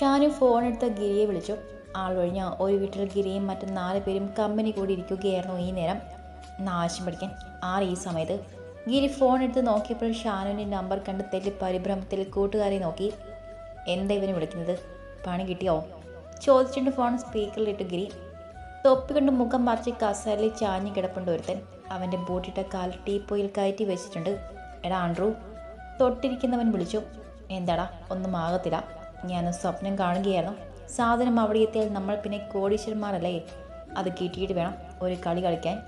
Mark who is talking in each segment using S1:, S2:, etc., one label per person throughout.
S1: Shanu phone എടുത്ത് ഗിരിയെ വിളിച്ചു. ആൾ ഒഴിഞ്ഞ ഒരു വീട്ടിൽ ഗിരിയും മറ്റു നാല് പേരും കമ്പനി കൂടി ഇരിക്കുകയായിരുന്നു ഈ നേരം. നാശം പഠിക്കാൻ ആർ ഈ സമയത്ത് ഗിരി ഫോൺ എടുത്ത് നോക്കിയപ്പോൾ ഷാനുവിന്റെ നമ്പർ കണ്ട് തെല്ലി പരിഭ്രമത്തിൽ കൂട്ടുകാരെ നോക്കി. എന്താ ഇവന് വിളിക്കുന്നത്? പണി കിട്ടിയോ? ചോദിച്ചിട്ട് ഫോൺ സ്പീക്കറിലിട്ട് ഗിരി. തൊപ്പി കൊണ്ട് മുഖം മറിച്ച് കസാലിൽ ചാഞ്ഞു കിടപ്പുണ്ട് ഒരുത്തൻ. അവന്റെ ബൂട്ടിട്ട കാൽ ടീപ്പോയിൽ കയറ്റി വെച്ചിട്ടുണ്ട്. എടാ ആൻഡ്രു തൊട്ടിരിക്കുന്നവൻ വിളിച്ചു. എന്താടാ? ഒന്നും ആകത്തില്ല. ഞാൻ സ്വപ്നം കാണുകയായിരുന്നു. സാധനം അവിടെ എത്തിയാൽ നമ്മൾ പിന്നെ കോടീശ്വരന്മാരല്ലേ? അത് കിട്ടിയിട്ട് വേണം ഒരു കളി കളിക്കാൻ.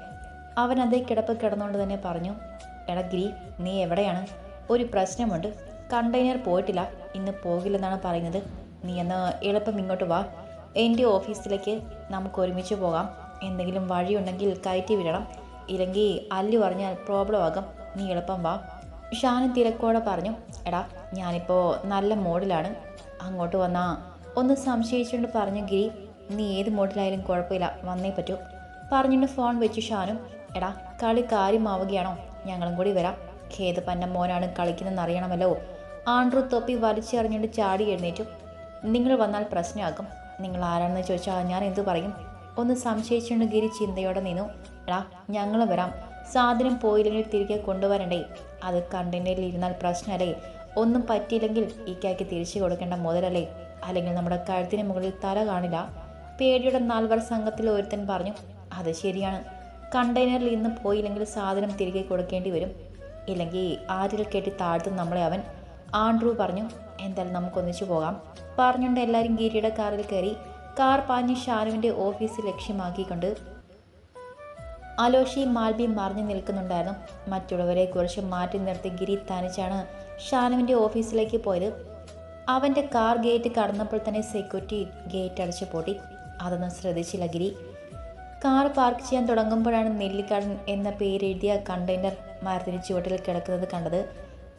S1: അവൻ അതേ കിടപ്പ് കിടന്നുകൊണ്ട് തന്നെ പറഞ്ഞു എടാ ഗിരി നീ എവിടെയാണ്? ഒരു പ്രശ്നമുണ്ട്. കണ്ടെയ്നർ പോയിട്ടില്ല. ഇന്ന് പോകില്ലെന്നാണ് പറയുന്നത്. നീ എന്ന് എളുപ്പം ഇങ്ങോട്ട് വാ. എന്റെ ഓഫീസിലേക്ക് നമുക്ക് ഒരുമിച്ച് പോകാം. എന്തെങ്കിലും വഴിയുണ്ടെങ്കിൽ കയറ്റി വിടണം. ഇല്ലെങ്കിൽ അല്ലു പറഞ്ഞാൽ പ്രോബ്ലം ആകും നീ എളുപ്പം വാ. ഷാനും തിരക്കോടെ പറഞ്ഞു എടാ ഞാനിപ്പോൾ നല്ല മൂഡിലാണ്. അങ്ങോട്ട് വന്നാ ഒന്ന് സംശയിച്ചുകൊണ്ട് പറഞ്ഞു ഗിരി നീ ഏത് മോട്ടിലായാലും കുഴപ്പമില്ല വന്നേ പറ്റൂ. പറഞ്ഞിട്ട് ഫോൺ വെച്ചു ഷാനും എടാ കളി കാര്യമാവുകയാണോ? ഞങ്ങളും കൂടി വരാം. ഖേദ പന്ന മോനാണ് കളിക്കുന്നതെന്ന് അറിയണമല്ലോ. ആൻഡ്രു തൊപ്പി വലിച്ചെറിഞ്ഞുകൊണ്ട് ചാടി എഴുന്നേറ്റു. നിങ്ങൾ വന്നാൽ പ്രശ്നമാകും. നിങ്ങൾ ആരാണെന്ന് ചോദിച്ചാൽ ഞാൻ എന്തു പറയും? ഒന്ന് സംശയിച്ചുകൊണ്ട് ഗിരി ചിന്തയോടെ നിന്നു. എടാ ഞങ്ങൾ വരാം. സാധനം പോയില്ലെങ്കിൽ തിരികെ കൊണ്ടുവരണ്ടേ? അത് കണ്ടെയ്നറിൽ ഇരുന്നാൽ പ്രശ്നമല്ലേ? ഒന്നും പറ്റിയില്ലെങ്കിൽ ഇക്കായ്ക്ക് തിരിച്ചു കൊടുക്കേണ്ട മുതലല്ലേ? അല്ലെങ്കിൽ നമ്മുടെ കഴുത്തിന് മുകളിൽ തല കാണില്ല. പേടിയുടെ നാൽവർ സംഘത്തിൽ ഒരുത്തൻ പറഞ്ഞു അത് ശരിയാണ്. കണ്ടെയ്നറിൽ ഇന്ന് പോയില്ലെങ്കിൽ സാധനം തിരികെ കൊടുക്കേണ്ടി വരും. ഇല്ലെങ്കിൽ ആരിൽ കെട്ടി താഴ്ത്തും നമ്മളെ അവൻ. ആൻഡ്രൂ പറഞ്ഞു എന്തായാലും നമുക്കൊന്നിച്ചു പോകാം. പറഞ്ഞുകൊണ്ട് എല്ലാവരും ഗിരിയുടെ കാറിൽ കയറി കാർ പാഞ്ഞ് ഷാനുവിന്റെ ഓഫീസ് ലക്ഷ്യമാക്കിക്കൊണ്ട് അലോഷിയും മാൽബിയും മറിഞ്ഞു നിൽക്കുന്നുണ്ടായിരുന്നു. മറ്റുള്ളവരെ കുറച്ച് മാറ്റി നിർത്തി ഗിരി തനിച്ചാണ് ഷാനുവിന്റെ ഓഫീസിലേക്ക് പോയത്. അവന്റെ കാർ ഗേറ്റ് കടന്നപ്പോൾ തന്നെ സെക്യൂരിറ്റി ഗേറ്റ് അടച്ചു പൊട്ടി. അതൊന്നും ശ്രദ്ധിച്ചില്ല ഗിരി. കാർ പാർക്ക് ചെയ്യാൻ തുടങ്ങുമ്പോഴാണ് നെല്ലിക്കാടൻ എന്ന പേരെഴുതിയ കണ്ടെയ്നർ മരത്തിന് ചുവട്ടിൽ കിടക്കുന്നത് കണ്ടത്.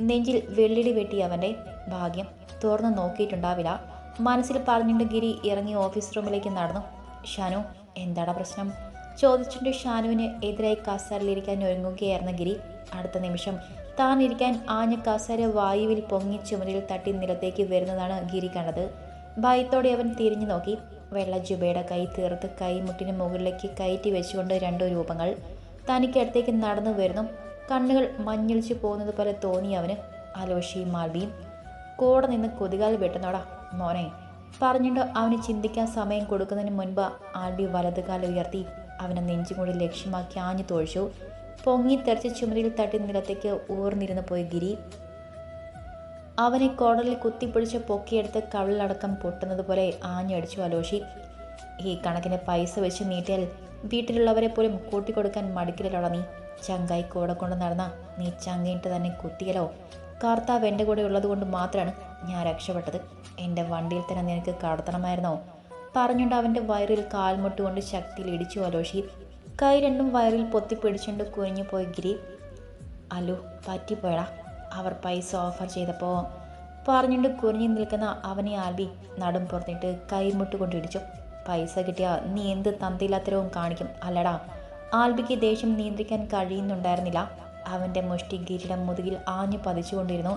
S1: നെഞ്ചിൽ വെള്ളിടി വെട്ടി അവന്റെ ഭാഗ്യം. തുറന്ന് നോക്കിയിട്ടുണ്ടാവില്ല. മനസ്സിൽ പറഞ്ഞുകൊണ്ട് ഗിരി ഇറങ്ങി ഓഫീസ് റൂമിലേക്ക് നടന്നു. ഷാനു എന്താടാ പ്രശ്നം? ചോദിച്ചുകൊണ്ട് ഷാനുവിന് എതിരായി കസാലിലിരിക്കാൻ ഒരുങ്ങുകയായിരുന്ന ഗിരി അടുത്ത നിമിഷം താൻ ആഞ്ഞ കസര വായുവിൽ പൊങ്ങി ചുമരിൽ തട്ടി നിലത്തേക്ക് വരുന്നതാണ് ഗിരി കണ്ടത്. ഭയത്തോടെ അവൻ തിരിഞ്ഞു നോക്കി. വെള്ള ജുബയുടെ കൈ തീർത്ത് കൈമുട്ടിന് മുകളിലേക്ക് കയറ്റി വെച്ചുകൊണ്ട് രണ്ടു രൂപങ്ങൾ. തനിക്ക് അടുത്തേക്ക് നടന്നു വരുന്നു. കണ്ണുകൾ മഞ്ഞളിച്ചു പോകുന്നത് പോലെ തോന്നി അവന്. അലോഷിയും മാൽവിയും കൂടെ നിന്ന് കൊതികാൽ വെട്ടുന്നോടാ മോനെ. പറഞ്ഞിട്ട് അവന് ചിന്തിക്കാൻ സമയം കൊടുക്കുന്നതിന് മുൻപ് ആൽബി വലതുകാൽ ഉയർത്തി. അവനെ നെഞ്ചും കൂടി ലക്ഷ്യമാക്കി ആഞ്ഞു തോഴിച്ചു. പൊങ്ങി തെറിച്ച ചുമരിൽ തട്ടി നിലത്തേക്ക് ഊർന്നിരുന്നു പോയി ഗിരി. അവനെ കോടലിൽ കുത്തിപ്പിടിച്ച് പൊക്കിയെടുത്ത് കവിളിലടക്കം പൊട്ടുന്നത് പോലെ ആഞ്ഞടിച്ചു അലോഷി. ഈ കണക്കിന് പൈസ വെച്ച് നീട്ടിയാൽ വീട്ടിലുള്ളവരെ പോലും കൂട്ടിക്കൊടുക്കാൻ മടുക്കില്ലല്ലോടാ നീ. ചങ്കായി കൂടെ കൊണ്ട് നടന്ന നീ ചങ്കയിട്ട് തന്നെ കുത്തിയല്ലോ. കർത്താവ് എന്റെ കൂടെ ഉള്ളത് കൊണ്ട് മാത്രമാണ് ഞാൻ രക്ഷപ്പെട്ടത്. എന്റെ വണ്ടിയിൽ തന്നെ നിനക്ക് കടത്തണമായിരുന്നോ? പറഞ്ഞുകൊണ്ട് അവന്റെ വയറിൽ കാൽമുട്ടുകൊണ്ട് ശക്തിയിൽ ഇടിച്ചു അലോഷി. കൈ രണ്ടും വയറിൽ പൊത്തിപ്പിടിച്ചുകൊണ്ട് കുനിഞ്ഞു പോയി ഗിരി. അലു പറ്റിപ്പോയടാ. അവർ പൈസ ഓഫർ ചെയ്തപ്പോൾ പറഞ്ഞുകൊണ്ട് കുനിഞ്ഞു നിൽക്കുന്ന അവനെ ആൽബി നടും പുറത്തിട്ട് കൈമുട്ട് കൊണ്ടിടിച്ചു പൈസ കിട്ടിയാൽ നീ എന്ത് തന്തിയില്ലാത്തരവും കാണിക്കും. അല്ലടാ ആൽബിക്ക് ദേഷ്യം നിയന്ത്രിക്കാൻ കഴിയുന്നുണ്ടായിരുന്നില്ല. അവന്റെ മുഷ്ടി ഗിരിയുടെ മുതുകിൽ ആഞ്ഞു പതിച്ചുകൊണ്ടിരുന്നു.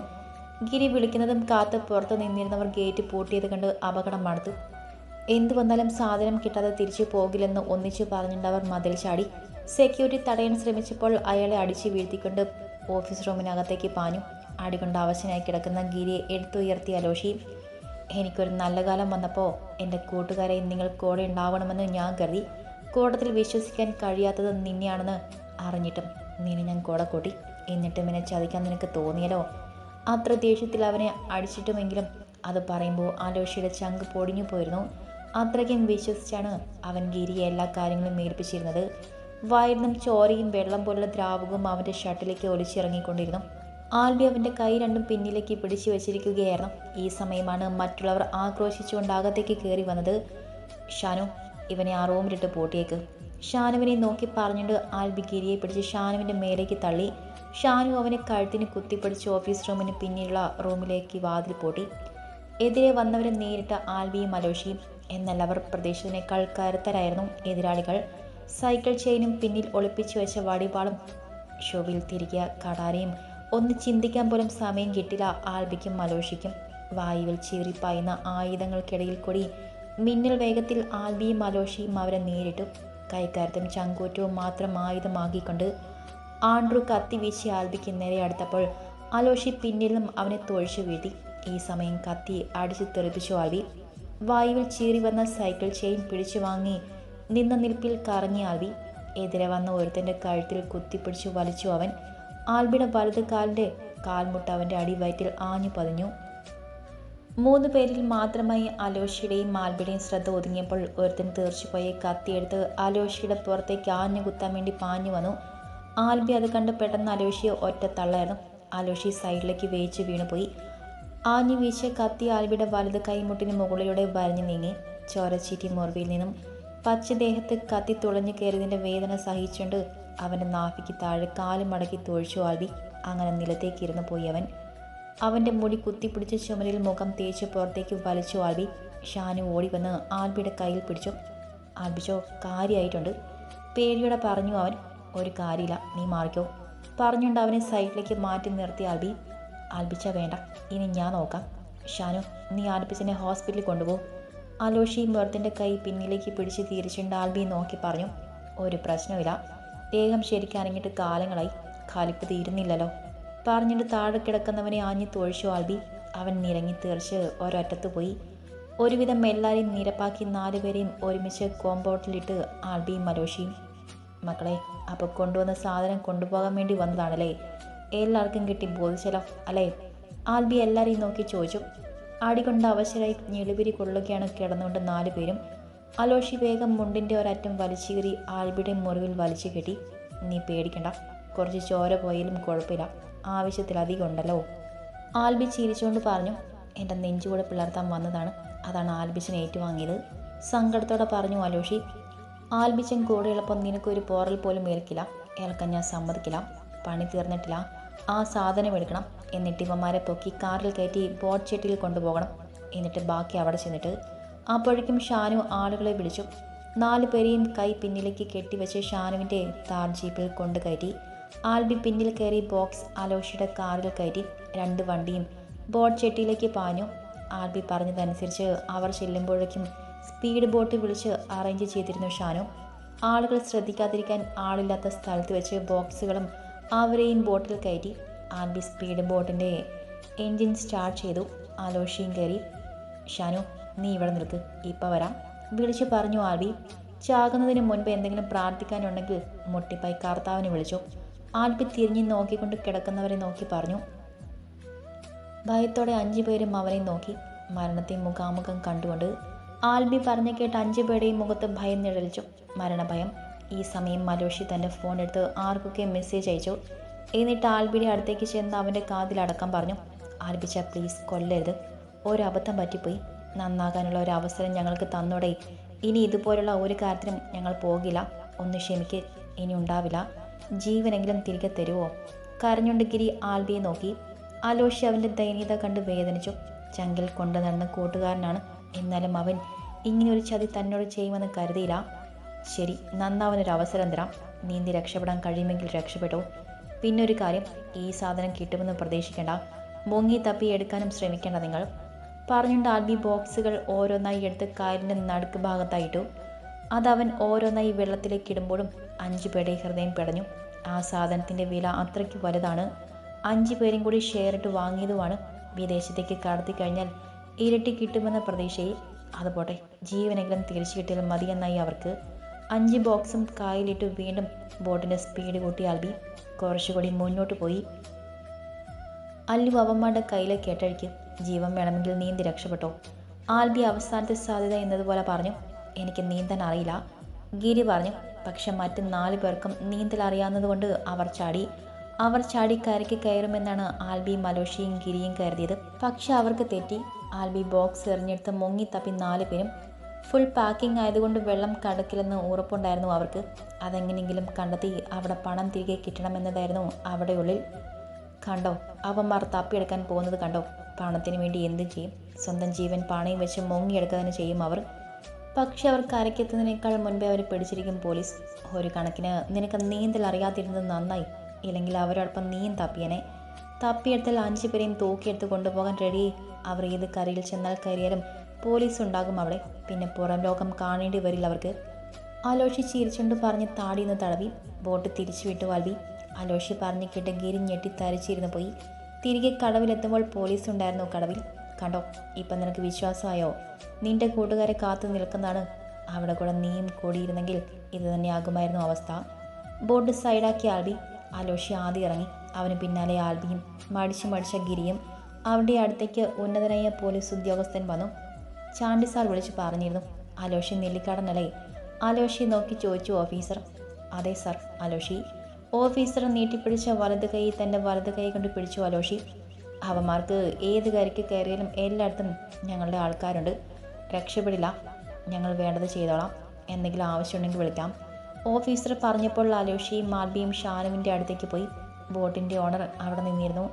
S1: ഗിരി വിളിക്കുന്നതും കാത്ത് പുറത്ത് നിന്നിരുന്നവർ ഗേറ്റ് പൂട്ടിയത് കണ്ട് അപകടം മടുത്തു. എന്തു വന്നാലും സാധനം കിട്ടാതെ തിരിച്ചു പോകില്ലെന്ന് ഒന്നിച്ചു പറഞ്ഞിട്ടവർ മതിൽ ചാടി. സെക്യൂരിറ്റി തടയാൻ ശ്രമിച്ചപ്പോൾ അയാളെ അടിച്ചു വീഴ്ത്തിക്കൊണ്ട് ഓഫീസ് റൂമിനകത്തേക്ക് പാഞ്ഞു. അടികൊണ്ട് അവശനായി കിടക്കുന്ന ഗിരിയെ എടുത്തുയർത്തി അലോഷി എനിക്കൊരു നല്ല കാലം വന്നപ്പോൾ എന്റെ കൂട്ടുകാരെ നിങ്ങൾ കൂടെ ഉണ്ടാവണമെന്ന് ഞാൻ കരുതി. കൂട്ടത്തിൽ വിശ്വസിക്കാൻ കഴിയാത്തത് നിന്നെയാണെന്ന് അറിഞ്ഞിട്ടും നിന്നെ ഞാൻ കൂടെ കൂട്ടി. എന്നിട്ടും എന്നെ ചതിക്കാൻ നിനക്ക് തോന്നിയല്ലോ അത്ര ദേഷ്യത്തിൽ അവനെ അടിച്ചിട്ടുമെങ്കിലും അത് പറയുമ്പോൾ ആലോഷിയുടെ ചങ്ക് പൊടിഞ്ഞു പോയിരുന്നു. അത്രയ്ക്കും വിശ്വസിച്ചാണ് അവൻ ഗിരിയെ എല്ലാ കാര്യങ്ങളും ഏൽപ്പിച്ചിരുന്നത്. വയറിനും ചോരയും വെള്ളം പോലുള്ള ദ്രാവകവും അവന്റെ ഷട്ടിലേക്ക് ഒലിച്ചിറങ്ങിക്കൊണ്ടിരുന്നു ആൽബി അവന്റെ കൈ രണ്ടും പിന്നിലേക്ക് പിടിച്ചു വെച്ചിരിക്കുകയായിരുന്നു. ഈ സമയമാണ് മറ്റുള്ളവർ ആക്രോശിച്ചുകൊണ്ട് അകത്തേക്ക് കയറി വന്നത്. ഷാനു ഇവനെ ആ റൂമിലിട്ട് പൂട്ടിയേക്ക്. ഷാനുവിനെ നോക്കി പറഞ്ഞുകൊണ്ട് ആൽബി ഗിരിയെ പിടിച്ച് ഷാനുവിന്റെ മേലേക്ക് തള്ളി. ഷാനു അവനെ കഴുത്തിന് കുത്തിപ്പിടിച്ച് ഓഫീസ് റൂമിന് പിന്നിലുള്ള റൂമിലേക്ക് വാതിൽ പൂട്ടി. എതിരെ വന്നവരെ നേരിട്ട ആൽബിയും അലോഷിയും എന്നാൽ അവർ പ്രതീക്ഷിച്ചതിനേക്കാൾ കരുത്തരായിരുന്നു. എതിരാളികൾ സൈക്കിൾ ചെയിനും പിന്നിൽ ഒളിപ്പിച്ചു വെച്ച വടിവാളും ഷോവിൽ തിരികെ കടാരയും. ഒന്ന് ചിന്തിക്കാൻ പോലും സമയം കിട്ടില്ല. ആൽബിക്കും മലോഷിക്കും വായുവിൽ ചീറിപ്പായുന്ന ആയുധങ്ങൾക്കിടയിൽ കൂടി മിന്നൽ വേഗത്തിൽ ആൽബിയും മലോഷിയും അവരെ നേരിട്ടു. കൈക്കാരത്തും ചങ്കൂറ്റവും മാത്രം ആയുധമാക്കിക്കൊണ്ട് കത്തി വീശി ആൽബിക്ക് നേരെ അടുത്തപ്പോൾ അലോഷി പിന്നിലും അവനെ തൊഴിച്ചു വീട്ടി ഈ സമയം കത്തി അടിച്ചു തെറിപ്പിച്ചു ആൽബി. വായുവിൽ ചീറി വന്ന സൈക്കിൾ ചെയിൻ പിടിച്ചു വാങ്ങി നിന്ന നിൽപ്പിൽ കറങ്ങി ആൽബി എതിരെ വന്ന ഒരുത്തന്റെ കഴുത്തിൽ കുത്തിപ്പിടിച്ചു വലിച്ചു അവൻ. ആൽബിയുടെ വലത് കാലിന്റെ കാൽമുട്ട് അവന്റെ അടിവയറ്റിൽ ആഞ്ഞു പതിഞ്ഞു. മൂന്ന് പേരിൽ മാത്രമായി അലോഷിയുടെയും ആൽബിയുടെയും ശ്രദ്ധ ഒതുങ്ങിയപ്പോൾ ഒരുത്തൻ തീർച്ചുപോയി കത്തിയെടുത്ത് അലോഷിയുടെ പുറത്തേക്ക് ആഞ്ഞു കുത്താൻ വേണ്ടി പാഞ്ഞു വന്നു. ആൽബി അത് കണ്ട് പെട്ടെന്ന് അലോഷിയെ ഒറ്റ തള്ളായിരുന്നു അലോഷി സൈഡിലേക്ക് വേച്ച് വീണുപോയി. ആഞ്ഞു വീശ കത്തി ആൽവിയുടെ വലത് കൈമുട്ടിന് മുകളിലൂടെ വരഞ്ഞു നീങ്ങി. ചോരച്ചീറ്റി മുറിവിൽ നിന്നും പച്ചദേഹത്ത് കത്തി തുളഞ്ഞു കയറിയതിന്റെ വേദന സഹിച്ചുകൊണ്ട് അവന്റെ നാഫിക്ക് താഴെ കാലും മടക്കി തൊഴിച്ചു ആൽവി. അങ്ങനെ നിലത്തേക്ക് ഇരുന്നു പോയി അവൻ അവന്റെ മുടി കുത്തിപ്പിടിച്ച ചുമരിൽ മുഖം തേച്ച് പുറത്തേക്ക് വലിച്ചു ആൽബി ഷാനു ഓടി വന്ന് ആൽബിയുടെ കയ്യിൽ പിടിച്ചു. ആൽബിച്ചോ കാര്യമായിട്ടുണ്ട് പേടിയോടെ പറഞ്ഞു അവൻ ഒരു കാര്യമില്ല നീ മാറിക്കോ. പറഞ്ഞുകൊണ്ട് അവനെ സൈഡിലേക്ക് മാറ്റി നിർത്തി ആൽബി ആൽബിച്ച വേണ്ട. ഇനി ഞാൻ നോക്കാം. ഷാനു നീ ആൽബിച്ചിനെ ഹോസ്പിറ്റലിൽ കൊണ്ടുപോകും അലോഷി ബർത്തിന്റെ കൈ പിന്നിലേക്ക് പിടിച്ച് തിരിച്ചുണ്ട് ആൽബി നോക്കി പറഞ്ഞു ഒരു പ്രശ്നമില്ല ദേഹം ശരിക്കും കാലങ്ങളായി. കാലിപ്പ് തീരുന്നില്ലല്ലോ. പറഞ്ഞിട്ട് താഴെ കിടക്കുന്നവനെ ആഞ്ഞു തൊഴിച്ചു ആൽബി. അവൻ നിരങ്ങി തീർച്ച് ഒരൊറ്റത്ത് പോയി. ഒരുവിധം എല്ലാവരെയും നിരപ്പാക്കി നാലുപേരെയും ഒരുമിച്ച് കോമ്പൗണ്ടിലിട്ട് ആൽബിയും മലോഷിയും മക്കളെ അപ്പോൾ കൊണ്ടുവന്ന സാധനം കൊണ്ടുപോകാൻ വേണ്ടി വന്നതാണല്ലേ? എല്ലാവർക്കും കിട്ടി ബോധിച്ചലോ അല്ലേ? ആൽബി എല്ലാവരെയും നോക്കി ചോദിച്ചു. ആടികൊണ്ട് അവശരായി ഞെളിപിരി കൊള്ളുകയാണ് കിടന്നുകൊണ്ട് നാലു പേരും. അലോഷി വേഗം മുണ്ടിന്റെ ഒരറ്റം വലിച്ചു കയറി ആൽബിയുടെ മുറിവിൽ വലിച്ചു കെട്ടി. നീ പേടിക്കണ്ട കുറച്ച് ചോര പോയാലും കുഴപ്പമില്ല. ആവശ്യത്തിലധികം ഉണ്ടല്ലോ. ആൽബി ചിരിച്ചുകൊണ്ട് പറഞ്ഞു എന്റെ നെഞ്ചുകൂടെ പിളർത്താൻ വന്നതാണ്. അതാണ് ആൽബിച്ചിനെ ഏറ്റുവാങ്ങിയത്. സങ്കടത്തോടെ പറഞ്ഞു അലോഷി ആൽബിച്ചൻ കൂടെയുള്ളപ്പോൾ നിനക്കൊരു പോറൽ പോലും ഏൽക്കില്ല. ഏൽക്കാൻ ഞാൻ സമ്മതിക്കില്ല. പണി തീർന്നിട്ടില്ല. ആ സാധനം എടുക്കണം. എന്നിട്ട് ഇവന്മാരെ പൊക്കി കാറിൽ കയറ്റി ബോട്ട് ചെട്ടിയിൽ കൊണ്ടുപോകണം. എന്നിട്ട് ബാക്കി അവിടെ ചെന്നിട്ട് അപ്പോഴേക്കും ഷാനു ആളുകളെ വിളിച്ചു. നാല് പേരെയും കൈ പിന്നിലേക്ക് കെട്ടിവെച്ച് ഷാനുവിന്റെ താർ ജീപ്പിൽ കൊണ്ടു കയറ്റി. ആൽബി പിന്നിൽ കയറി ബോക്സ് അലോഷിയുടെ കാറിൽ കയറ്റി. രണ്ട് വണ്ടിയും ബോട്ട് ചെട്ടിയിലേക്ക് പാഞ്ഞു. ആൽബി പറഞ്ഞതനുസരിച്ച് അവർ ചെല്ലുമ്പോഴേക്കും സ്പീഡ് ബോട്ട് വിളിച്ച് അറേഞ്ച് ചെയ്തിരുന്നു ഷാനു. ആളുകൾ ശ്രദ്ധിക്കാതിരിക്കാൻ ആളില്ലാത്ത സ്ഥലത്ത് വെച്ച് ബോക്സുകളും അവരെയും ബോട്ടിൽ കയറ്റി ആൽബി സ്പീഡ് ബോട്ടിന്റെ എൻജിൻ സ്റ്റാർട്ട് ചെയ്തു. ആലോഷിയും കയറി ഷാനു നീ ഇവിടെ നിൽക്ക് ഇപ്പം വരാം. വിളിച്ചു പറഞ്ഞു ആൽബി. ചാകുന്നതിന് മുൻപ് എന്തെങ്കിലും പ്രാർത്ഥിക്കാനുണ്ടെങ്കിൽ മുട്ടിപ്പായി കർത്താവിനെ വിളിച്ചു. ആൽബി തിരിഞ്ഞ് നോക്കിക്കൊണ്ട് കിടക്കുന്നവരെ നോക്കി പറഞ്ഞു. ഭയത്തോടെ അഞ്ചു പേരും അവരെ നോക്കി. മരണത്തെ മുഖാമുഖം കണ്ടുകൊണ്ട് ആൽബി പറഞ്ഞു കേട്ട് അഞ്ചു പേരുടെയും മുഖത്ത് ഭയം നിഴലിച്ചു. മരണഭയം ഈ സമയം മലോഷി തന്റെ ഫോൺ എടുത്ത് ആർക്കൊക്കെ മെസ്സേജ് അയച്ചു. എന്നിട്ട് ആൽബിയുടെ അടുത്തേക്ക് ചെന്ന് അവന്റെ കാതിലടക്കം പറഞ്ഞു ആൽബിച്ച പ്ലീസ് കൊല്ലരുത്. ഒരബദ്ധം പറ്റിപ്പോയി. നന്നാകാനുള്ള ഒരു അവസരം ഞങ്ങൾക്ക് തന്നോടെ. ഇനി ഇതുപോലുള്ള ഒരു കാര്യത്തിനും ഞങ്ങൾ പോകില്ല. ഒന്ന് ക്ഷമിക്ക്. ഇനി ഉണ്ടാവില്ല. ജീവനെങ്കിലും തിരികെ തരുമോ കരഞ്ഞുകൊണ്ട് ഗിരി ആൽബിയെ നോക്കി. ആലോഷി അവന്റെ ദയനീയത കണ്ട് വേദനിച്ചു. ചങ്കിൽ കൊണ്ടു നടന്ന കൂട്ടുകാരനാണ്. എന്നാലും അവൻ ഇങ്ങനെ ഒരു ചതി തന്നോട് ചെയ്യുമെന്ന് കരുതിയില്ല. ശരി നന്നാവനൊരു അവസരം തരാം നീന്തി രക്ഷപ്പെടാൻ കഴിയുമെങ്കിൽ രക്ഷപ്പെട്ടോ. പിന്നൊരു കാര്യം ഈ സാധനം കിട്ടുമെന്ന് പ്രതീക്ഷിക്കേണ്ട. മുങ്ങി തപ്പി എടുക്കാനും ശ്രമിക്കേണ്ട നിങ്ങൾ. പറഞ്ഞുകൊണ്ട് ആൽബി ബോക്സുകൾ ഓരോന്നായി എടുത്ത് കായലിന്റെ നടുക്ക് ഭാഗത്തായിട്ടു. അതവൻ ഓരോന്നായി വെള്ളത്തിലേക്ക് ഇടുമ്പോഴും അഞ്ചു പേരുടെ ഹൃദയം പിടഞ്ഞു. ആ സാധനത്തിന്റെ വില അത്രയ്ക്ക് വലുതാണ്. അഞ്ചു പേരും കൂടി ഷെയർ ഇട്ട് വാങ്ങിയതുമാണ്. വിദേശത്തേക്ക് കടത്തി കഴിഞ്ഞാൽ ഇരട്ടി കിട്ടുമെന്ന പ്രതീക്ഷയിൽ. അതുപോട്ടെ ജീവനെങ്കിലും തിരിച്ചു കിട്ടിയാൽ മതിയെന്നായി അവർക്ക്. അഞ്ച് ബോക്സും കായലിട്ട് വീണ്ടും ബോട്ടിന്റെ സ്പീഡ് കൂട്ടി ആൽബി കുറച്ചുകൂടി മുന്നോട്ട് പോയി. അല്ലു അവന്മാരുടെ കയ്യിലെ കേട്ടഴിക്ക് ജീവൻ വേണമെങ്കിൽ നീന്തി രക്ഷപ്പെട്ടോ? ആൽബി അവസാനത്തെ സാധ്യത എന്നതുപോലെ പറഞ്ഞു. എനിക്ക് നീന്താൻ അറിയില്ല. ഗിരി പറഞ്ഞു പക്ഷെ മറ്റ് നാല് പേർക്കും നീന്തൽ അറിയാവുന്നതുകൊണ്ട് അവർ ചാടി. അവർ ചാടി കരയ്ക്ക് കയറുമെന്നാണ് ആൽബി മലോഷിയും ഗിരിയും കരുതിയത്. പക്ഷെ അവർക്ക് തെറ്റി. ആൽബി ബോക്സ് എറിഞ്ഞെടുത്ത് മുങ്ങി തപ്പി നാല് പേരും ഫുൾ പാക്കിംഗ് ആയതുകൊണ്ട് വെള്ളം കടക്കില്ലെന്ന് ഉറപ്പുണ്ടായിരുന്നു അവർക്ക്. അതെങ്ങനെയെങ്കിലും കണ്ടെത്തി അവിടെ പണം തിരികെ കിട്ടണമെന്നതായിരുന്നു അവിടെ ഉള്ളിൽ കണ്ടോ? അവന്മാർ തപ്പിയെടുക്കാൻ പോകുന്നത് കണ്ടോ? പണത്തിന് വേണ്ടി എന്തും ചെയ്യും. സ്വന്തം ജീവൻ പാണയും വെച്ച് മുങ്ങിയെടുക്കുക തന്നെ ചെയ്യും അവർ. പക്ഷെ അവർ കരയ്ക്കെത്തുന്നതിനേക്കാൾ മുൻപേ അവരെ പിടിച്ചിരിക്കും പോലീസ്. ഒരു കണക്കിന് നിനക്ക് നീന്തൽ അറിയാതിരുന്നത് നന്നായി. ഇല്ലെങ്കിൽ അവരോടൊപ്പം നീയും തപ്പിയനെ. തപ്പിയെടുത്താൽ അഞ്ചു പേരെയും തൂക്കിയെടുത്ത് കൊണ്ടുപോകാൻ റെഡി അവർ ഏത് കരയിൽ ചെന്നാൽ കയറിയാലും പോലീസ് ഉണ്ടാകും അവിടെ. പിന്നെ പുറം ലോകം കാണേണ്ടി വരില്ല അവർക്ക്. അലോഷി ചിരിച്ചുകൊണ്ട് പറഞ്ഞ് താടിന്ന് തടവി ബോട്ട് തിരിച്ചു വിട്ടു വാൽവി. അലോഷി പറഞ്ഞു കേട്ട് ഗിരി ഞെട്ടി തരിച്ചിരുന്നു പോയി. തിരികെ കടവിലെത്തുമ്പോൾ പോലീസ് ഉണ്ടായിരുന്നു കടവിൽ. കണ്ടോ ഇപ്പം നിനക്ക് വിശ്വാസമായോ? നിന്റെ കൂട്ടുകാരെ കാത്തു നിൽക്കുന്നതാണ്. അവിടെ കൂടെ നീയും കൂടിയിരുന്നെങ്കിൽ ഇത് തന്നെയാകുമായിരുന്നു അവസ്ഥ. ബോട്ട് സൈഡാക്കി ആൽബി അലോഷി ആദ്യം ഇറങ്ങി. അവന് പിന്നാലെ ആൽബിയും മടിച്ചു മടിച്ച ഗിരിയും. അവരുടെ അടുത്തേക്ക് ഉന്നതനായ പോലീസ് ഉദ്യോഗസ്ഥൻ വന്നു. ചാണ്ടി സാർ വിളിച്ച് പറഞ്ഞിരുന്നു. അലോഷി നെല്ലിക്കാടനല്ലേ? അലോഷി നോക്കി ചോദിച്ചു ഓഫീസർ. അതെ സാർ അലോഷി. ഓഫീസർ നീട്ടിപ്പിടിച്ച വലത് കൈ തന്റെ വലത് കൈ കൊണ്ട് പിടിച്ചു അലോഷി. അവന്മാർക്ക് ഏത് കരയ്ക്ക് കയറിയാലും എല്ലായിടത്തും ഞങ്ങളുടെ ആൾക്കാരുണ്ട്. രക്ഷപ്പെടില്ല. ഞങ്ങൾ വേണ്ടത് ചെയ്തോളാം. എന്തെങ്കിലും ആവശ്യമുണ്ടെങ്കിൽ വിളിക്കാം. ഓഫീസർ പറഞ്ഞപ്പോൾ അലോഷിയും മാൽബിയും ഷാനുവിന്റെ അടുത്തേക്ക് പോയി. ബോട്ടിന്റെ ഓണർ അവിടെ നിന്നിരുന്നു.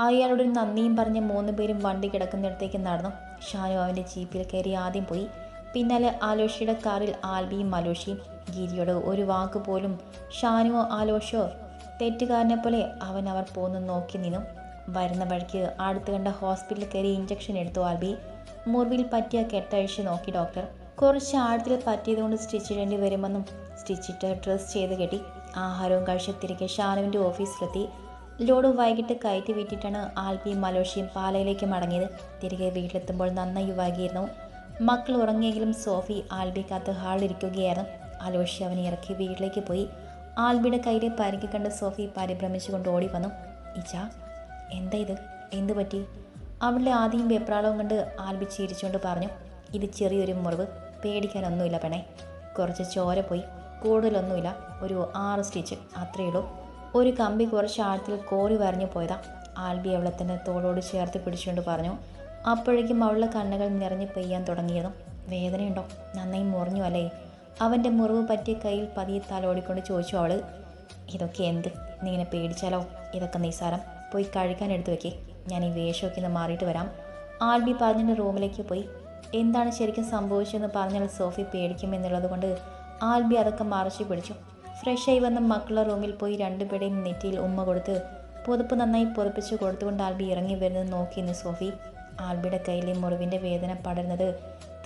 S1: അയാളോട് നന്ദിയും പറഞ്ഞ് മൂന്ന് പേരും വണ്ടി കിടക്കുന്നിടത്തേക്ക് നടന്നു. ഷാനു അവന്റെ ജീപ്പിൽ കയറി ആദ്യം പോയി. പിന്നാലെ ആലോഷിയുടെ കാറിൽ ആൽബിയും മലോഷിയും ഗിരിയോട് ഒരു വാക്ക് പോലും ഷാനുവോ ആലോഷോ തെറ്റുകാരനെ പോലെ അവൻ അവർ പോന്ന് നോക്കി നിന്നു. വരുന്ന വഴിക്ക് അടുത്ത് കണ്ട ഹോസ്പിറ്റലിൽ കയറി ഇഞ്ചക്ഷൻ എടുത്തു ആൽബി. മുറിവിൽ പറ്റിയ കെട്ടഴിച്ച് നോക്കി ഡോക്ടർ. കുറച്ച് ആഴത്തിൽ പറ്റിയതുകൊണ്ട് സ്റ്റിച്ച് ഇടേണ്ടി വരുമെന്നും സ്റ്റിച്ചിട്ട് ഡ്രസ് ചെയ്ത് കെട്ടി. ആഹാരവും കഴിച്ച് തിരികെ ഷാനുവിന്റെ ഓഫീസിലെത്തി. ലോഡ് വൈകിട്ട് കയറ്റി വിറ്റിട്ടാണ് ആൽബിയും മലോഷിയും പാലയിലേക്ക് മടങ്ങിയത്. തിരികെ വീട്ടിലെത്തുമ്പോൾ നന്നായി വൈകിയിരുന്നു. മക്കൾ ഉറങ്ങിയെങ്കിലും സോഫി ആൽബിക്കകത്ത് ഹാളിലിരിക്കുകയായിരുന്നു അലോഷി അവനെ ഇറക്കി വീട്ടിലേക്ക് പോയി. ആൽബിയുടെ കയ്യിലെ പരിക്ക് കണ്ട് സോഫി പരിഭ്രമിച്ചുകൊണ്ട് ഓടി വന്നു. ഇച്ച എന്താ ഇത്? എന്തു പറ്റി? അവളുടെ ആദ്യം വെപ്രാളവും കണ്ട് ആൽബി ചിരിച്ചുകൊണ്ട് പറഞ്ഞു. ഇത് ചെറിയൊരു മുറിവ്. പേടിക്കാനൊന്നുമില്ല പെണേ കുറച്ച് ചോര പോയി. കൂടുതലൊന്നുമില്ല. ഒരു ആറ് സ്റ്റിച്ച്. അത്രയേ ഉള്ളൂ. ഒരു കമ്പി കുറച്ച് ആഴത്തിൽ കോറി വരഞ്ഞു പോയതാ. ആൽബി അവളെ തന്നെ തോളോട് ചേർത്ത് പിടിച്ചുകൊണ്ട് പറഞ്ഞു അപ്പോഴേക്കും അവളുടെ കണ്ണുകൾ നിറഞ്ഞു പെയ്യാൻ തുടങ്ങിയതും. വേദനയുണ്ടോ? നന്നായി മുറിഞ്ഞു അല്ലേ? അവന്റെ മുറിവ് പറ്റിയ കയ്യിൽ പതിയെ തലോടിക്കൊണ്ട് ചോദിച്ചു അവൾ ഇതൊക്കെ എന്ത്? നീ ഇങ്ങനെ പേടിച്ചാലോ? ഇതൊക്കെ നിസ്സാരം. പോയി കഴിക്കാൻ എടുത്തു വെക്കേ. ഞാൻ ഈ വേഷമൊക്കെ ഒന്ന് മാറിയിട്ട് വരാം. ആൽബി പറഞ്ഞിട്ട് റൂമിലേക്ക് പോയി. എന്താണ് ശരിക്കും സംഭവിച്ചതെന്ന് പറഞ്ഞാൽ സോഫി പേടിക്കുമെന്നുള്ളത് കൊണ്ട് ആൽബി അതൊക്കെ മറച്ചു പിടിച്ചു. ഫ്രഷായി വന്ന മക്കളുടെ റൂമിൽ പോയി രണ്ടുപേരുടെയും നെറ്റിയിൽ ഉമ്മ കൊടുത്ത് പുതുപ്പ് നന്നായി പുറപ്പിച്ച് കൊടുത്തുകൊണ്ട് ആൽബി ഇറങ്ങി വരുന്നത് നോക്കിയെന്ന് സോഫി. ആൽബിയുടെ കയ്യിലെ മുറിവിന്റെ വേദന പടരുന്നത്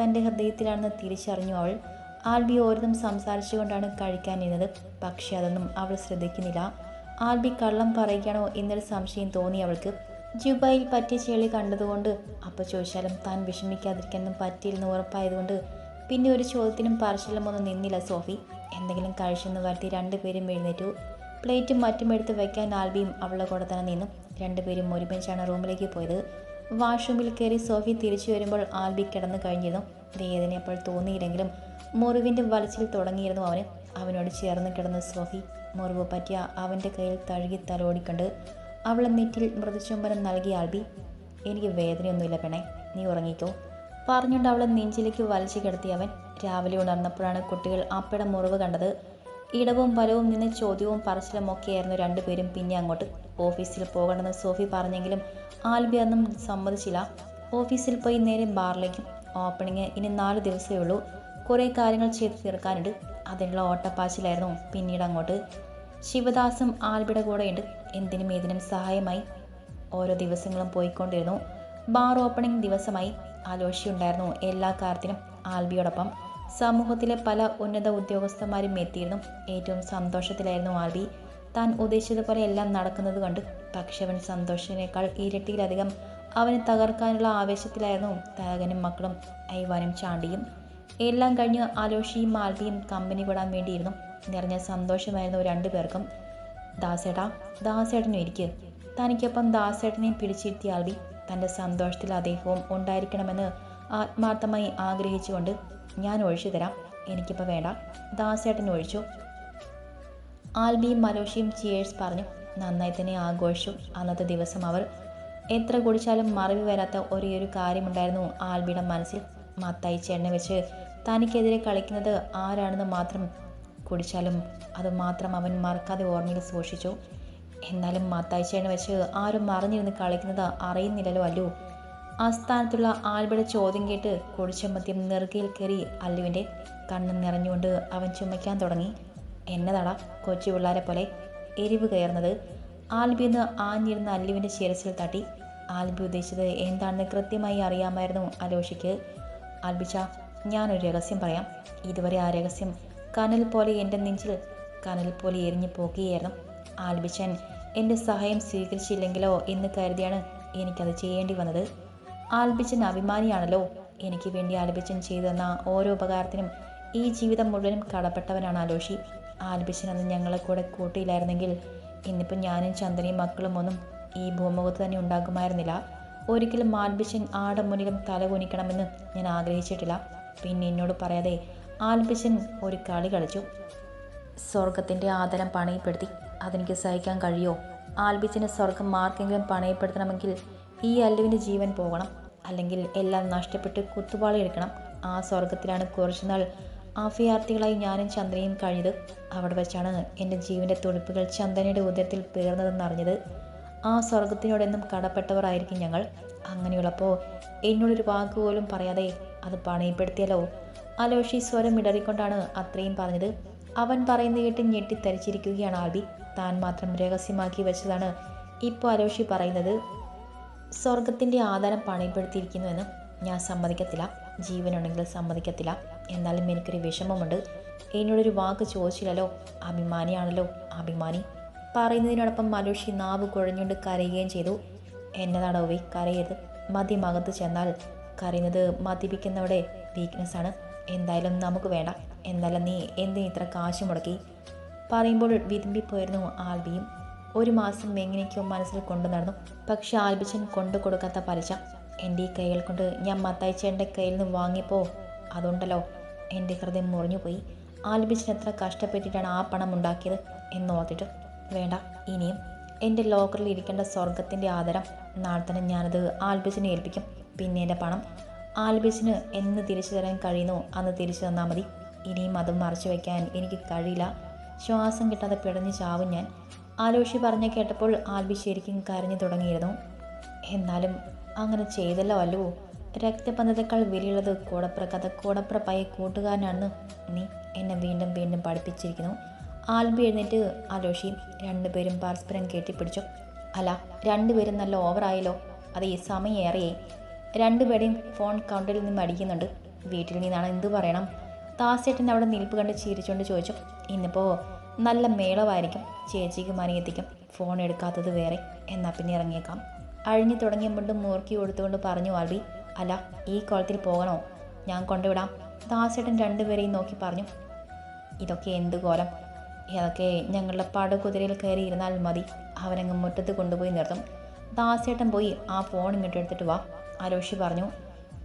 S1: തന്റെ ഹൃദയത്തിലാണെന്ന് തിരിച്ചറിഞ്ഞു അവൾ. ആൽബി ഓരോന്നും സംസാരിച്ചുകൊണ്ടാണ് കഴിക്കാനിരുന്നത്. പക്ഷേ അതൊന്നും അവൾ ശ്രദ്ധിക്കുന്നില്ല. ആൽബി കള്ളം പറയുകയാണോ എന്നൊരു സംശയം തോന്നി അവൾക്ക്. ജുബായിൽ പറ്റിയ ചെളി കണ്ടതുകൊണ്ട് അപ്പോൾ ചോദിച്ചാലും താൻ വിഷമിക്കാതിരിക്കാനൊന്നും പറ്റിയില്ലെന്ന് ഉറപ്പായതുകൊണ്ട് പിന്നെ ഒരു ചോദ്യത്തിനും പറച്ചിലും ഒന്നും നിന്നില്ല സോഫി. എന്തെങ്കിലും കഴിച്ചെന്ന് വരുത്തി രണ്ടുപേരും എഴുന്നേറ്റു. പ്ലേറ്റും മറ്റും എടുത്ത് വയ്ക്കാൻ ആൽബിയും അവളുടെ കൂടെ തന്നെ നിന്നു. രണ്ടുപേരും ഒരുമിച്ചാണ് റൂമിലേക്ക് പോയത്. വാഷ്റൂമിൽ കയറി സോഫി തിരിച്ചു വരുമ്പോൾ ആൽബി കിടന്നു കഴിഞ്ഞിരുന്നു. വേദന അപ്പോൾ തോന്നിയില്ലെങ്കിലും മുറിവിന്റെ വലച്ചിൽ തുടങ്ങിയിരുന്നു അവന്. അവനോട് ചേർന്ന് കിടന്ന സോഫി. മുറിവ് പറ്റിയ അവന്റെ കയ്യിൽ തഴുകി തലോടിക്കൊണ്ട് അവളെ നെറ്റിൽ മൃദുചുംബനം നൽകി ആൽബി. എനിക്ക് വേദനയൊന്നുമില്ല പെണേ നീ ഉറങ്ങിക്കോ. പറഞ്ഞുകൊണ്ട് അവളെ നെഞ്ചിലേക്ക് വലിച്ചു കിടത്തി അവൻ. രാവിലെ ഉണർന്നപ്പോഴാണ് കുട്ടികൾ അപ്പയുടെ മുറിവ് കണ്ടത്. ഇടവും വലവും നിന്ന് ചോദ്യവും പറച്ചിലുമൊക്കെയായിരുന്നു രണ്ടുപേരും പിന്നെ അങ്ങോട്ട്. ഓഫീസിൽ പോകണമെന്ന് സോഫി പറഞ്ഞെങ്കിലും ആൽബി അന്നും സമ്മതിച്ചില്ല. ഓഫീസിൽ പോയി നേരെ ബാറിലേക്കും. ഓപ്പണിങ് ഇനി നാല് ദിവസമേ ഉള്ളൂ. കുറേ കാര്യങ്ങൾ ചെയ്ത് തീർക്കാനുണ്ട്. അതിനുള്ള ഓട്ടപ്പാച്ചിലായിരുന്നു പിന്നീട് അങ്ങോട്ട്. ശിവദാസും ആൽബിയുടെ കൂടെയുണ്ട്. എന്തിനും ഏതിനും സഹായമായി. ഓരോ ദിവസങ്ങളും പോയിക്കൊണ്ടിരുന്നു. ബാർ ഓപ്പണിംഗ് ദിവസമായി. ആലോഷി ഉണ്ടായിരുന്നു എല്ലാ കാര്യത്തിനും ആൽബിയോടൊപ്പം. സമൂഹത്തിലെ പല ഉന്നത ഉദ്യോഗസ്ഥന്മാരും എത്തിയിരുന്നു. ഏറ്റവും സന്തോഷത്തിലായിരുന്നു ആൽബി. താൻ ഉദ്ദേശിച്ചതുപോലെ എല്ലാം നടക്കുന്നത് കണ്ട് പക്ഷെ അവൻ സന്തോഷത്തിനേക്കാൾ ഇരട്ടിയിലധികം അവനെ തകർക്കാനുള്ള ആവേശത്തിലായിരുന്നു തകനും മക്കളും ഐവാനും ചാണ്ടിയും. എല്ലാം കഴിഞ്ഞ് ആലോഷിയും ആൽബിയും കമ്പനി വിടാൻ വേണ്ടിയിരുന്നു. നിറഞ്ഞ സന്തോഷമായിരുന്നു രണ്ടു പേർക്കും ദാസേട്ടാ ദാസേട്ടനും ഇരിക്കുക തനിക്കൊപ്പം ദാസേട്ടനെയും പിടിച്ചിരുത്തിയ ആൽബി. തന്റെ സന്തോഷത്തിൽ അദ്ദേഹവും ഉണ്ടായിരിക്കണമെന്ന് ആത്മാർത്ഥമായി ആഗ്രഹിച്ചുകൊണ്ട് ഞാൻ ഒഴിച്ചു തരാം. എനിക്കിപ്പോൾ വേണ്ട. ദാസേട്ടൻ ഒഴിച്ചു. ആൽബിയും മലോഷിയും ചിയേഴ്സ് പറഞ്ഞു നന്നായി തന്നെ ആഘോഷിച്ചു. അന്നത്തെ ദിവസം അവർ എത്ര കുടിച്ചാലും മറവി വരാത്ത ഒരേ ഒരു കാര്യമുണ്ടായിരുന്നു ആൽബിയുടെ മനസ്സിൽ. മത്തായി ചേട്ടനെ വെച്ച് തനിക്കെതിരെ കളിക്കുന്നത് ആരാണെന്ന് മാത്രം കുടിച്ചാലും അത് മാത്രം അവൻ മറക്കാതെ ഓർമ്മയിൽ സൂക്ഷിച്ചു. എന്നാലും മത്തായി ചേട്ടനെ വെച്ച് ആരും മറിഞ്ഞിരുന്ന് കളിക്കുന്നത് അറിയുന്നില്ലല്ലോ അല്ലു. ആസ്ഥാനത്തുള്ള ആൽബിയുടെ ചോദ്യം കേട്ട് കുഴിച്ചമ്മത്യം നെറുകയിൽ കയറി അല്ലുവിന്റെ കണ്ണ് നിറഞ്ഞുകൊണ്ട് അവൻ ചുമയ്ക്കാൻ തുടങ്ങി. എന്നതാടാ കൊച്ചു പിള്ളേരെ പോലെ? എരിവ് കയറുന്നത്. ആൽബി എന്ന് ആഞ്ഞിരുന്ന അല്ലുവിന്റെ ശിരസിൽ തട്ടി. ആൽബി ഉദ്ദേശിച്ചത് എന്താണെന്ന് കൃത്യമായി അറിയാമായിരുന്നു അലോഷിക്ക് ആൽബിച്ച ഞാനൊരു രഹസ്യം പറയാം. ഇതുവരെ ആ രഹസ്യം കനൽ പോലെ എന്റെ നെഞ്ചിൽ കനൽ പോലെ എരിഞ്ഞു പോകുകയായിരുന്നു. ആൽബിച്ചൻ എന്റെ സഹായം സ്വീകരിച്ചില്ലെങ്കിലോ എന്ന് കരുതിയാണ് എനിക്കത് ചെയ്യേണ്ടി വന്നത്. ആൽബിച്ചൻ അഭിമാനിയാണല്ലോ. എനിക്ക് വേണ്ടി ആൽബിച്ചൻ ചെയ്തു തന്ന ഓരോ ഉപകാരത്തിനും ഈ ജീവിതം മുഴുവനും കടപ്പെട്ടവനാണ് ആലോഷി. ആൽബിച്ചൻ അന്ന് ഞങ്ങളെ കൂടെ കൂട്ടിയില്ലായിരുന്നെങ്കിൽ ഇന്നിപ്പോൾ ഞാനും ചന്ദനയും മക്കളും ഒന്നും ഈ ഭൂമുഖത്ത് തന്നെ ഉണ്ടാകുമായിരുന്നില്ല. ഒരിക്കലും ആൽബിച്ചൻ ആടെ മുന്നിലും തല കുനിക്കണമെന്ന് ഞാൻ ആഗ്രഹിച്ചിട്ടില്ല. പിന്നെ എന്നോട് പറയാതെ ആൽബിച്ചൻ ഒരു കളി കളിച്ചു. സ്വർഗത്തിന്റെ ആദരം പണയപ്പെടുത്തി. അതെനിക്ക് സഹിക്കാൻ കഴിയോ? ആൽബിച്ചിന് സ്വർഗം ആർക്കെങ്കിലും പണയപ്പെടുത്തണമെങ്കിൽ ഈ അല്ലുവിന്റെ ജീവൻ പോകണം. അല്ലെങ്കിൽ എല്ലാം നഷ്ടപ്പെട്ട് കുത്തുപാളി എടുക്കണം. ആ സ്വർഗത്തിലാണ് കുറച്ചുനാൾ ആഫിയാർത്ഥികളായി ഞാനും ചന്ദ്രയും കഴിഞ്ഞത്. അവിടെ വെച്ചാണ് എന്റെ ജീവന്റെ തുടിപ്പുകൾ ചന്ദനയുടെ ഉദരത്തിൽ പേർന്നതെന്നറിഞ്ഞത് ആ സ്വർഗത്തിനോടെന്നും കടപ്പെട്ടവരായിരിക്കും ഞങ്ങൾ. അങ്ങനെയുള്ളപ്പോൾ എന്നോടൊരു വാക്ക് പോലും പറയാതെ അത് പണയപ്പെടുത്തിയല്ലോ. അലോഷി സ്വരം ഇടറിക്കൊണ്ടാണ് അത്രയും പറഞ്ഞത്. അവൻ പറയുന്നത് കേട്ട് ഞെട്ടിത്തരിച്ചിരിക്കുകയാണ് ആൽബി. താൻ മാത്രം രഹസ്യമാക്കി വെച്ചതാണ്. ഇപ്പോൾ അരോഷി പറയുന്നത് സ്വർഗത്തിന്റെ ആധാരം പണയപ്പെടുത്തിയിരിക്കുന്നുവെന്ന് ഞാൻ സമ്മതിക്കത്തില്ല. ജീവനുണ്ടെങ്കിൽ സമ്മതിക്കത്തില്ല. എന്നാലും എനിക്കൊരു വിഷമമുണ്ട്. എന്നോടൊരു വാക്ക് ചോദിച്ചില്ലല്ലോ. അഭിമാനിയാണല്ലോ. അഭിമാനി. പറയുന്നതിനോടൊപ്പം മലോഷി നാവ് കുഴഞ്ഞുകൊണ്ട് കരയുകയും ചെയ്തു. എന്നതാണോ വി? കരയരുത്. മദ്യമകത്ത് ചെന്നാൽ കരയുന്നത് മദ്യപിക്കുന്നവരുടെ വീക്ക്നെസ്സാണ് എന്തായാലും നമുക്ക് വേണ്ട. എന്തായാലും നീ എന്തിന് ഇത്ര കാശ് മുടക്കി? പറയുമ്പോൾ വിതുമ്പിപ്പോയിരുന്നു ആൽബിയും. ഒരു മാസം എങ്ങനെയൊക്കെയോ മനസ്സിൽ കൊണ്ടു നടന്നു. പക്ഷെ ആൽബിച്ചൻ കൊണ്ടു കൊടുക്കാത്ത പലിശ. എന്റെ ഈ കൈകൾ കൊണ്ട് ഞാൻ മത്തായിച്ചേന്റെ കയ്യിൽ നിന്ന് വാങ്ങിയപ്പോൾ അതുണ്ടല്ലോ. എന്റെ ഹൃദയം മുറിഞ്ഞുപോയി ആൽബിച്ചൻ എത്ര കഷ്ടപ്പെട്ടിട്ടാണ് ആ പണം ഉണ്ടാക്കിയത് എന്നോർത്തിട്ട് വേണ്ട ഇനിയും. എന്റെ ലോക്കറിൽ ഇരിക്കേണ്ട സ്വർഗത്തിന്റെ ആദരം. നാളെ തന്നെ ഞാനത് ആൽബിച്ചിനെ ഏൽപ്പിക്കും. പിന്നെ എന്റെ പണം. ആൽബിച്ചിന് എന്ന് തിരിച്ചു തരാൻ കഴിയുന്നു അന്ന് തിരിച്ചു തന്നാൽ മതി. ഇനിയും അത് മറച്ചു വയ്ക്കാൻ എനിക്ക് കഴിയില്ല. ശ്വാസം കിട്ടാതെ പിടഞ്ഞ് ചാവും ഞാൻ ആലോഷി പറഞ്ഞു കേട്ടപ്പോൾ ആൽബി ശരിക്കും കരഞ്ഞു തുടങ്ങിയിരുന്നു. എന്നാലും അങ്ങനെ ചെയ്തല്ലോ അല്ലോ. രക്തബന്ധത്തെക്കാൾ വിലയുള്ളത് കോടപ്ര കഥ കോടപ്ര പയ കൂട്ടുകാരനാണെന്ന് നീ എന്നെ വീണ്ടും വീണ്ടും പഠിപ്പിച്ചിരിക്കുന്നു. ആൽബി എഴുന്നേറ്റ് ആലോഷിയും രണ്ടുപേരും പരസ്പരം കെട്ടിപ്പിടിച്ചു. അല്ല രണ്ടുപേരും നല്ല ഓവറായല്ലോ അത് ഈ സമയം ഏറെയായി. രണ്ടുപേരെയും ഫോൺ കൗണ്ടറിൽ നിന്ന് അടിക്കുന്നുണ്ട്. വീട്ടിൽ നിന്നാണ് എന്തു പറയണം? ദാസേട്ടൻ അവിടെ നിൽപ്പ് കണ്ട് ചിരിച്ചുകൊണ്ട് ചോദിച്ചു ഇന്നിപ്പോൾ നല്ല മേളമായിരിക്കും. ചേച്ചിക്ക് എത്തിക്കും. ഫോൺ എടുക്കാത്തത് വേറെ. എന്നാൽ പിന്നെ ഇറങ്ങിയേക്കാം. അഴിഞ്ഞു തുടങ്ങിയ മുണ്ട് മൂർക്കി കൊടുത്തുകൊണ്ട് പറഞ്ഞു ആൽബി അല്ല ഈ കുളത്തിൽ പോകണോ? ഞാൻ കൊണ്ടുവിടാം. ദാസേട്ടൻ രണ്ടുപേരെയും നോക്കി പറഞ്ഞു ഇതൊക്കെ എന്ത് കോലം? ഇതൊക്കെ ഞങ്ങളുടെ പടകുതിരയിൽ കയറി ഇരുന്നാൽ മതി. അവനങ്ങ് മുറ്റത്ത് കൊണ്ടുപോയി നിർത്തും. ദാസേട്ടൻ പോയി ആ ഫോൺ ഇങ്ങോട്ട് എടുത്തിട്ട് വാ. അരോഷി പറഞ്ഞു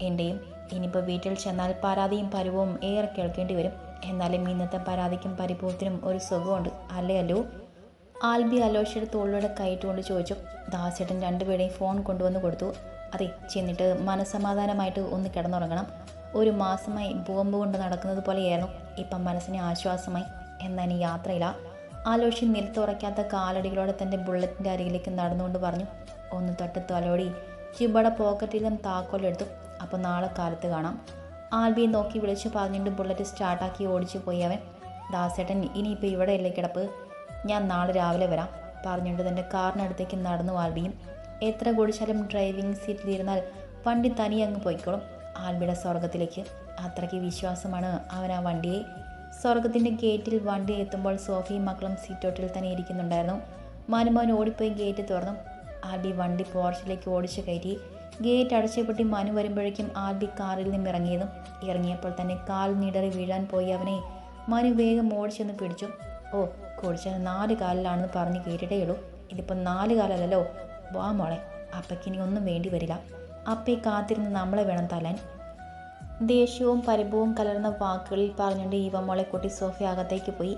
S1: എന്റെയും ഇനിയിപ്പോൾ വീട്ടിൽ ചെന്നാൽ പരാതിയും പരിവവും ഏറെ കേൾക്കേണ്ടി വരും. എന്നാലും ഇന്നത്തെ പരാതിക്കും പരിഭവത്തിനും ഒരു സുഖമുണ്ട്. അല്ലേ അല്ലോ? ആൽബി അലോഷിയുടെ തോളിലൂടെ കയറ്റുകൊണ്ട് ചോദിച്ചു. ദാസേട്ടൻ രണ്ടുപേരെയും ഫോൺ കൊണ്ടുവന്ന് കൊടുത്തു. അതെ ചെന്നിട്ട് മനസമാധാനമായിട്ട് ഒന്ന് കിടന്നുറങ്ങണം. ഒരു മാസമായി ബോംബ് കൊണ്ട് നടക്കുന്നത് പോലെയായിരുന്നു. ഇപ്പം മനസ്സിന് ആശ്വാസമായി. എന്നാൽ ഇനി യാത്രയില്ല ആലോഷി നിലത്തുറയ്ക്കാത്ത കാലടികളോടെ തന്റെ ബുള്ളറ്റിന്റെ അരികിലേക്ക് നടന്നുകൊണ്ട് പറഞ്ഞു. ഒന്ന് തൊട്ട് തലോടി. ചിബയുടെ പോക്കറ്റിൽ നിന്നും താക്കോലെടുത്തു. അപ്പോൾ നാളെ കാലത്ത് കാണാം. ആൽബിയെ നോക്കി വിളിച്ചു പറഞ്ഞിട്ട് ബുള്ളറ്റ് സ്റ്റാർട്ടാക്കി ഓടിച്ചു പോയി അവൻ. ദാസേട്ടൻ ഇനിയിപ്പോൾ ഇവിടെയല്ലേ കിടപ്പ്? ഞാൻ നാളെ രാവിലെ വരാം പറഞ്ഞുകൊണ്ട് തന്റെ കാറിനടുത്തേക്ക് നടന്നു ആൽബിയും. എത്ര കുടിച്ചാലും ഡ്രൈവിംഗ് സീറ്റിലിരുന്നാൽ വണ്ടി തനിയെ അങ്ങ് പോയിക്കോളും ആൽബിയുടെ സ്വർഗത്തിലേക്ക് അത്രയ്ക്ക് വിശ്വാസമാണ് അവൻ ആ വണ്ടിയെ. സ്വർഗത്തിന്റെ ഗേറ്റിൽ വണ്ടി എത്തുമ്പോൾ സോഫിയും മക്കളും സീറ്റോട്ടിൽ തന്നെ ഇരിക്കുന്നുണ്ടായിരുന്നു. മനുമോൻ ഓടിപ്പോയി ഗേറ്റ് തുറന്നു. ആൽബി വണ്ടി പോർച്ചിലേക്ക് ഓടിച്ചു കയറ്റി. ഗേറ്റ് അടച്ചപ്പെട്ടി മനു വരുമ്പോഴേക്കും ആൽബി കാറിൽ നിന്നും ഇറങ്ങിയതും ഇറങ്ങിയപ്പോൾ തന്നെ കാൽ നിടറി വീഴാൻ പോയി അവനെ മനു വേഗം ഓടിച്ചെന്ന് പിടിച്ചു. ഓ കുടിച്ചാൽ നാല് കാലിലാണെന്ന് പറഞ്ഞ് കേട്ടിട്ടേയുള്ളൂ. ഇതിപ്പോൾ നാല് കാലല്ലല്ലോ. വാ മോളെ അപ്പയ്ക്കിനി ഒന്നും വേണ്ടി വരില്ല. അപ്പയെ കാത്തിരുന്ന് നമ്മളെ വേണം തലാൻ ദേഷ്യവും പരിഭവവും കലർന്ന വാക്കുകളിൽ പറഞ്ഞുകൊണ്ട് ഇവ മോളെ കൂട്ടി സോഫ അകത്തേക്ക് പോയി.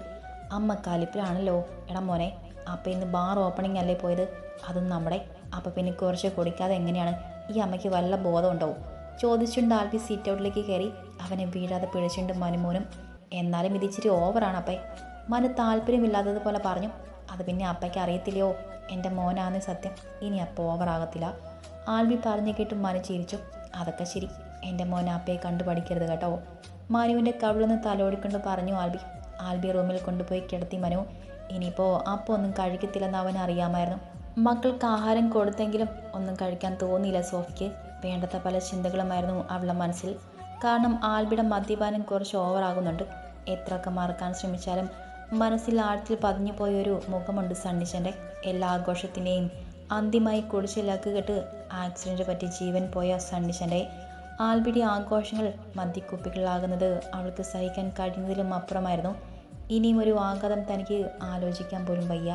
S1: അമ്മ കലിപ്പിലാണല്ലോ. എടാ മോനെ അപ്പ ഇന്ന് ബാർ ഓപ്പണിംഗ് അല്ലേ പോയത്? അതും നമ്മുടെ. അപ്പം പിന്നെ കുറച്ച് കുടിക്കാതെ എങ്ങനെയാണ്? ഈ അമ്മയ്ക്ക് വല്ല ബോധമുണ്ടോ? ചോദിച്ചുകൊണ്ട് ആൽബി സീറ്റ് ഔട്ടിലേക്ക് കയറി അവനെ വീഴാതെ പിഴച്ചുണ്ട് മനുമോനും എന്നാലും ഇത് ഇച്ചിരി ഓവറാണ് അപ്പേ മനു താല്പര്യമില്ലാത്തതുപോലെ പറഞ്ഞു അത് പിന്നെ അപ്പയ്ക്ക് അറിയത്തില്ലയോ എന്റെ മോനാന്ന് സത്യം. ഇനി അപ്പ ഓവറാകത്തില്ല. ആൽബി പറഞ്ഞു കേട്ട് മനു ചിരിച്ചു. അതൊക്കെ ശരി. എന്റെ മോൻ അപ്പയെ കണ്ടു പഠിക്കരുത് കേട്ടോ. മനുവിന്റെ കവിളൊന്ന് തലോടിക്കൊണ്ട് പറഞ്ഞു ആൽബി. ആൽബി റൂമിൽ കൊണ്ടുപോയി കിടത്തി മനു. ഇനിയിപ്പോൾ അപ്പൊ ഒന്നും കഴിക്കത്തില്ലെന്ന് അവൻ അറിയാമായിരുന്നു മക്കൾക്ക് ആഹാരം കൊടുത്തെങ്കിലും ഒന്നും കഴിക്കാൻ തോന്നിയില്ല സോഫിക്ക്. വേണ്ടത്ത പല ചിന്തകളുമായിരുന്നു അവളുടെ മനസ്സിൽ. കാരണം ആൽബിയുടെ മദ്യപാനം കുറച്ച് ഓവറാകുന്നുണ്ട്. എത്രയൊക്കെ മറക്കാൻ ശ്രമിച്ചാലും മനസ്സിൽ ആഴത്തിൽ പതിഞ്ഞു പോയൊരു മുഖമുണ്ട് സണ്ണിച്ചന്റെ എല്ലാ ആഘോഷത്തിന്റെയും അന്തിമായി കുടിച്ച് ലക്ക് കെട്ട് ആക്സിഡന്റ് പറ്റി ജീവൻ പോയ സണ്ണിച്ചന്റെ ആൽബിയുടെ ആഘോഷങ്ങൾ മദ്യക്കുപ്പികളാകുന്നത് അവൾക്ക് സഹിക്കാൻ കഴിയുന്നതിലും അപ്പുറമായിരുന്നു. ഇനിയും ഒരു ആഘാതം തനിക്ക് ആലോചിക്കാൻ പോലും വയ്യ.